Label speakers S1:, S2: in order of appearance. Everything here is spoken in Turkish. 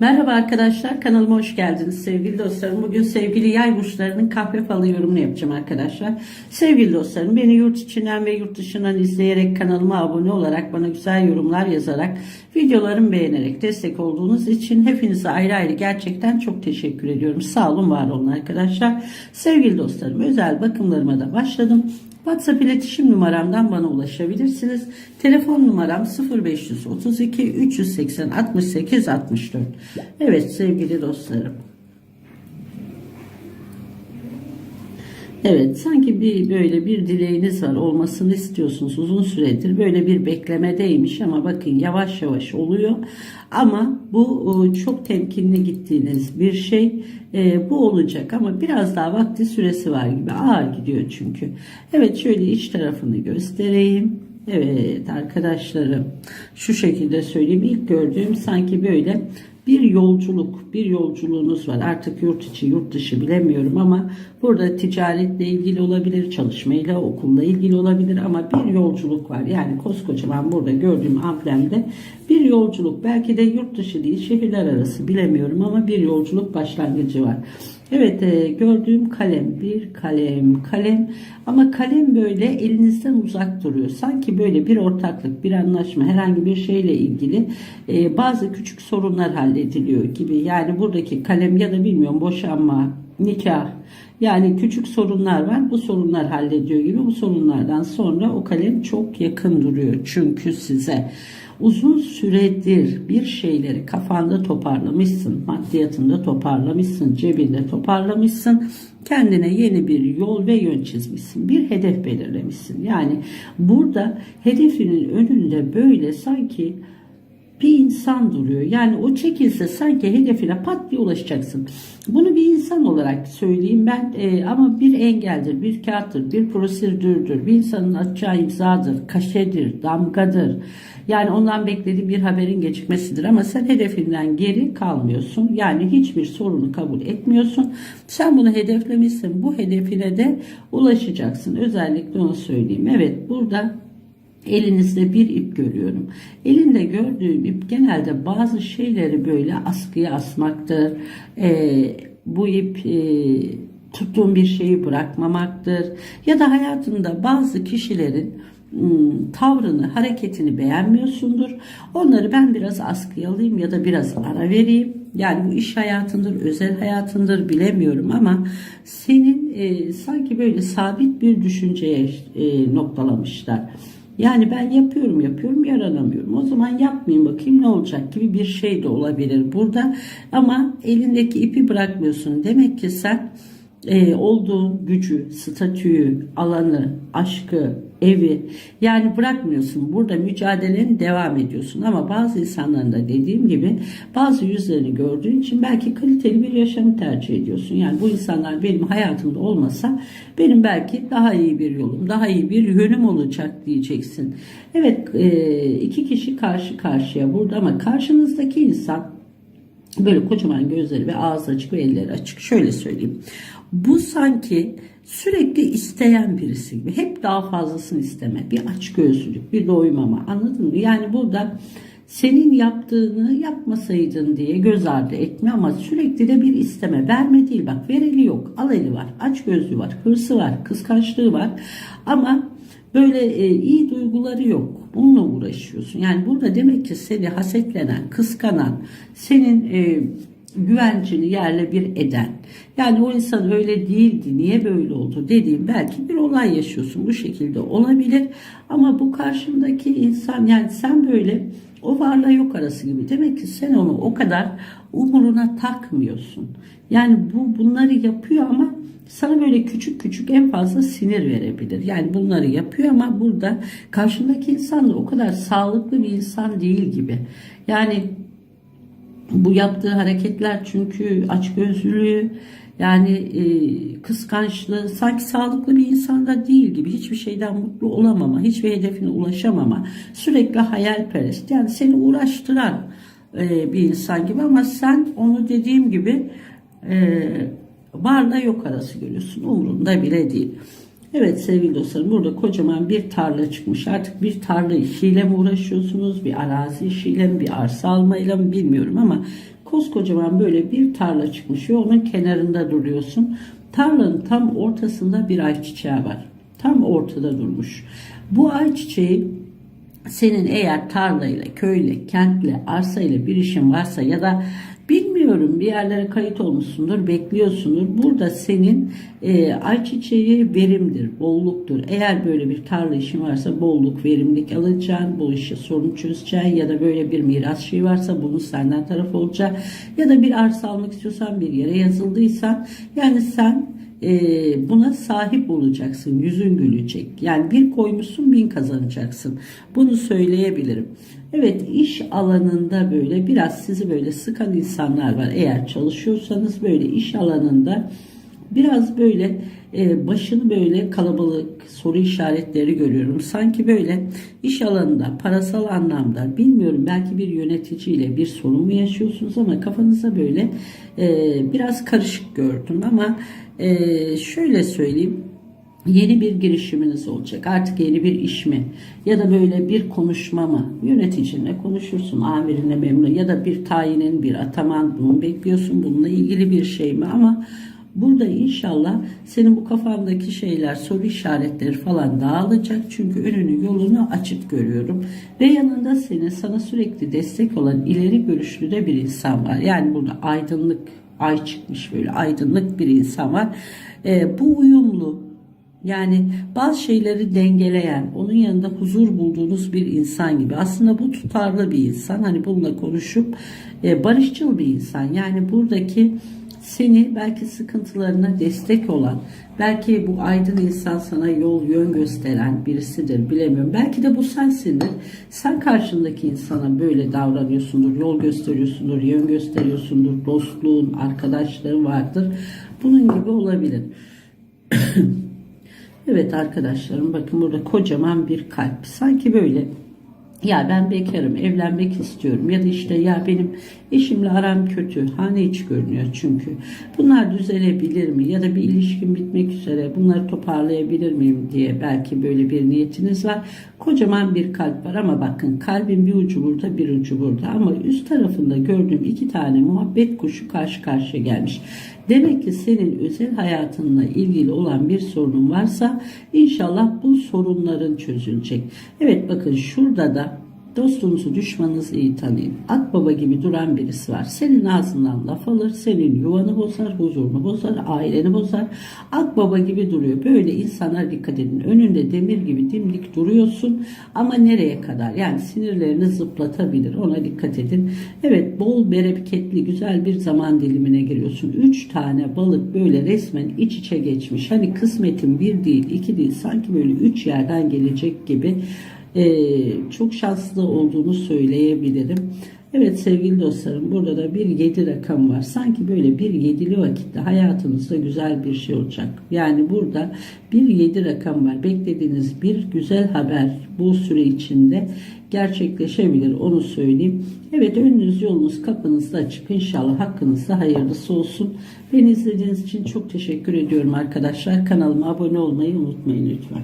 S1: Merhaba arkadaşlar kanalıma hoş geldiniz sevgili dostlarım. Bugün sevgili yay burçlarının kahve falı yorumunu yapacağım arkadaşlar. Sevgili dostlarım beni yurt içinden ve yurt dışından izleyerek kanalıma abone olarak bana güzel yorumlar yazarak videolarımı beğenerek destek olduğunuz için hepinize ayrı ayrı gerçekten çok teşekkür ediyorum. Sağ olun var olun arkadaşlar. Sevgili dostlarım özel bakımlarıma da başladım. WhatsApp iletişim numaramdan bana ulaşabilirsiniz. Telefon numaram 0532 380 68 64. Evet sevgili dostlarım. Evet sanki bir böyle bir dileğiniz var olmasını istiyorsunuz. Uzun süredir böyle bir beklemedeymiş ama bakın yavaş yavaş oluyor. Ama bu e, çok temkinli gittiğiniz bir şey. E, bu olacak ama biraz daha vakti süresi var gibi. Ağır gidiyor çünkü. Evet şöyle iç tarafını göstereyim. Evet arkadaşlarım. Şu şekilde söyleyeyim. İlk gördüğüm sanki böyle bir yolculuk, bir yolculuğunuz var. Artık yurt içi, yurt dışı bilemiyorum ama burada ticaretle ilgili olabilir, çalışmayla, okulla ilgili olabilir ama bir yolculuk var. Yani koskocaman burada gördüğüm amblemde bir yolculuk. Belki de yurt dışı değil, şehirler arası bilemiyorum ama bir yolculuk başlangıcı var. Evet e, gördüğüm kalem bir kalem kalem ama kalem böyle elinizden uzak duruyor. Sanki böyle bir ortaklık bir anlaşma herhangi bir şeyle ilgili e, bazı küçük sorunlar hallediliyor gibi. Yani buradaki kalem ya da bilmiyorum boşanma nikah yani küçük sorunlar var. Bu sorunlar hallediyor gibi. Bu sorunlardan sonra o kalem çok yakın duruyor. Çünkü size uzun süredir bir şeyleri kafanda toparlamışsın, maddiyatında toparlamışsın, cebinde toparlamışsın, kendine yeni bir yol ve yön çizmişsin, bir hedef belirlemişsin. Yani burada hedefinin önünde böyle sanki bir insan duruyor. Yani o çekilse sanki hedefine pat diye ulaşacaksın. Bunu bir insan olarak söyleyeyim ben e, ama bir engeldir, bir kağıttır, bir prosedürdür, bir insanın atacağı imzadır, kaşedir, damgadır. Yani ondan beklediği bir haberin gecikmesidir ama sen hedefinden geri kalmıyorsun. Yani hiçbir sorunu kabul etmiyorsun. Sen bunu hedeflemişsin. Bu hedefine de ulaşacaksın. Özellikle onu söyleyeyim. Evet burada Elinizde bir ip görüyorum. Elinde gördüğüm ip genelde bazı şeyleri böyle askıya asmaktır. Ee, bu ip e, tuttuğun bir şeyi bırakmamaktır. Ya da hayatında bazı kişilerin ım, tavrını, hareketini beğenmiyorsundur. Onları ben biraz askıya alayım ya da biraz ara vereyim. Yani bu iş hayatındır, özel hayatındır bilemiyorum ama senin e, sanki böyle sabit bir düşünceye e, noktalamışlar. Yani ben yapıyorum yapıyorum yaranamıyorum. O zaman yapmayayım bakayım ne olacak gibi bir şey de olabilir burada. Ama elindeki ipi bırakmıyorsun. Demek ki sen e, olduğun gücü, statüyü, alanı, aşkı, evi yani bırakmıyorsun. Burada mücadeleni devam ediyorsun. Ama bazı insanların da dediğim gibi bazı yüzlerini gördüğün için belki kaliteli bir yaşamı tercih ediyorsun. Yani bu insanlar benim hayatımda olmasa benim belki daha iyi bir yolum, daha iyi bir yönüm olacak diyeceksin. Evet e, iki kişi karşı karşıya burada ama karşınızdaki insan böyle kocaman gözleri ve ağzı açık ve elleri açık. Şöyle söyleyeyim. Bu sanki sürekli isteyen birisi gibi. Hep daha fazlasını isteme. Bir açgözlülük, bir doymama. Anladın mı? Yani burada senin yaptığını yapmasaydın diye göz ardı etme ama sürekli de bir isteme. Verme değil bak vereli yok. Al eli var. Aç gözlü var. Hırsı var. Kıskançlığı var. Ama böyle e, iyi duyguları yok. Bununla uğraşıyorsun. Yani burada demek ki seni hasetlenen, kıskanan, senin e, güvencini yerle bir eden. Yani o insan öyle değildi, niye böyle oldu dediğim belki bir olay yaşıyorsun. Bu şekilde olabilir. Ama bu karşındaki insan yani sen böyle o varla yok arası gibi. Demek ki sen onu o kadar umuruna takmıyorsun. Yani bu bunları yapıyor ama sana böyle küçük küçük en fazla sinir verebilir. Yani bunları yapıyor ama burada karşındaki insan da o kadar sağlıklı bir insan değil gibi. Yani bu yaptığı hareketler çünkü açgözlülüğü yani e, kıskançlığı sanki sağlıklı bir insanda değil gibi hiçbir şeyden mutlu olamama, hiçbir hedefine ulaşamama, sürekli hayalperest yani seni uğraştıran e, bir insan gibi ama sen onu dediğim gibi e, varla yok arası görüyorsun umurunda bile değil. Evet sevgili dostlarım burada kocaman bir tarla çıkmış. Artık bir tarla işiyle mi uğraşıyorsunuz? Bir arazi işiyle mi? Bir arsa almayla mı bilmiyorum ama koskocaman böyle bir tarla çıkmış ve onun kenarında duruyorsun. Tarlanın tam ortasında bir ayçiçeği var. Tam ortada durmuş. Bu ayçiçeği senin eğer tarlayla, köyle, kentle, arsayla bir işin varsa ya da bilmiyorum bir yerlere kayıt olmuşsundur, bekliyorsundur. Burada senin e, ayçiçeği verimdir, bolluktur. Eğer böyle bir tarla işin varsa bolluk, verimlilik alacaksın, bu işi sorun çözeceksin ya da böyle bir miras şey varsa bunun senden taraf olacak ya da bir arsa almak istiyorsan bir yere yazıldıysan yani sen e, buna sahip olacaksın. Yüzün gülecek. Yani bir koymuşsun bin kazanacaksın. Bunu söyleyebilirim. Evet iş alanında böyle biraz sizi böyle sıkan insanlar var. Eğer çalışıyorsanız böyle iş alanında biraz böyle e, başını böyle kalabalık soru işaretleri görüyorum. Sanki böyle iş alanında parasal anlamda bilmiyorum belki bir yöneticiyle bir sorun mu yaşıyorsunuz ama kafanıza böyle e, biraz karışık gördüm ama e, şöyle söyleyeyim yeni bir girişiminiz olacak. Artık yeni bir iş mi? Ya da böyle bir konuşma mı? Yöneticinle konuşursun, amirinle memnun ya da bir tayinin, bir ataman bunu bekliyorsun. Bununla ilgili bir şey mi? Ama burada inşallah senin bu kafandaki şeyler, soru işaretleri falan dağılacak. Çünkü önünü yolunu açık görüyorum. Ve yanında senin sana sürekli destek olan ileri görüşlü de bir insan var. Yani burada aydınlık ay çıkmış böyle aydınlık bir insan var. Ee, bu uyumlu yani bazı şeyleri dengeleyen, onun yanında huzur bulduğunuz bir insan gibi. Aslında bu tutarlı bir insan. Hani bununla konuşup e, barışçıl bir insan. Yani buradaki seni belki sıkıntılarına destek olan, belki bu aydın insan sana yol yön gösteren birisidir bilemiyorum. Belki de bu sensindir. Sen karşındaki insana böyle davranıyorsundur, yol gösteriyorsundur, yön gösteriyorsundur, dostluğun, arkadaşlığın vardır. Bunun gibi olabilir. Evet arkadaşlarım bakın burada kocaman bir kalp. Sanki böyle ya ben bekarım, evlenmek istiyorum ya da işte ya benim eşimle aram kötü. Hane hiç görünüyor çünkü. Bunlar düzelebilir mi? Ya da bir ilişkin bitmek üzere bunları toparlayabilir miyim diye belki böyle bir niyetiniz var. Kocaman bir kalp var ama bakın kalbin bir ucu burada bir ucu burada ama üst tarafında gördüğüm iki tane muhabbet kuşu karşı karşıya gelmiş. Demek ki senin özel hayatınla ilgili olan bir sorunun varsa inşallah bu sorunların çözülecek. Evet bakın şurada da Dostunuzu düşmanınızı iyi tanıyın. Akbaba gibi duran birisi var. Senin ağzından laf alır, senin yuvanı bozar, huzurunu bozar, aileni bozar. Akbaba gibi duruyor. Böyle insanlar dikkat edin. Önünde demir gibi dimdik duruyorsun ama nereye kadar? Yani sinirlerini zıplatabilir. Ona dikkat edin. Evet bol bereketli güzel bir zaman dilimine giriyorsun. Üç tane balık böyle resmen iç içe geçmiş. Hani kısmetin bir değil, iki değil sanki böyle üç yerden gelecek gibi çok şanslı olduğunu söyleyebilirim. Evet sevgili dostlarım burada da bir 7 rakam var. Sanki böyle bir 7'li vakitte hayatınızda güzel bir şey olacak. Yani burada bir 7 rakam var. Beklediğiniz bir güzel haber bu süre içinde gerçekleşebilir onu söyleyeyim. Evet önünüz yolunuz kapınızda açık. İnşallah hakkınızda hayırlısı olsun. Beni izlediğiniz için çok teşekkür ediyorum arkadaşlar. Kanalıma abone olmayı unutmayın lütfen.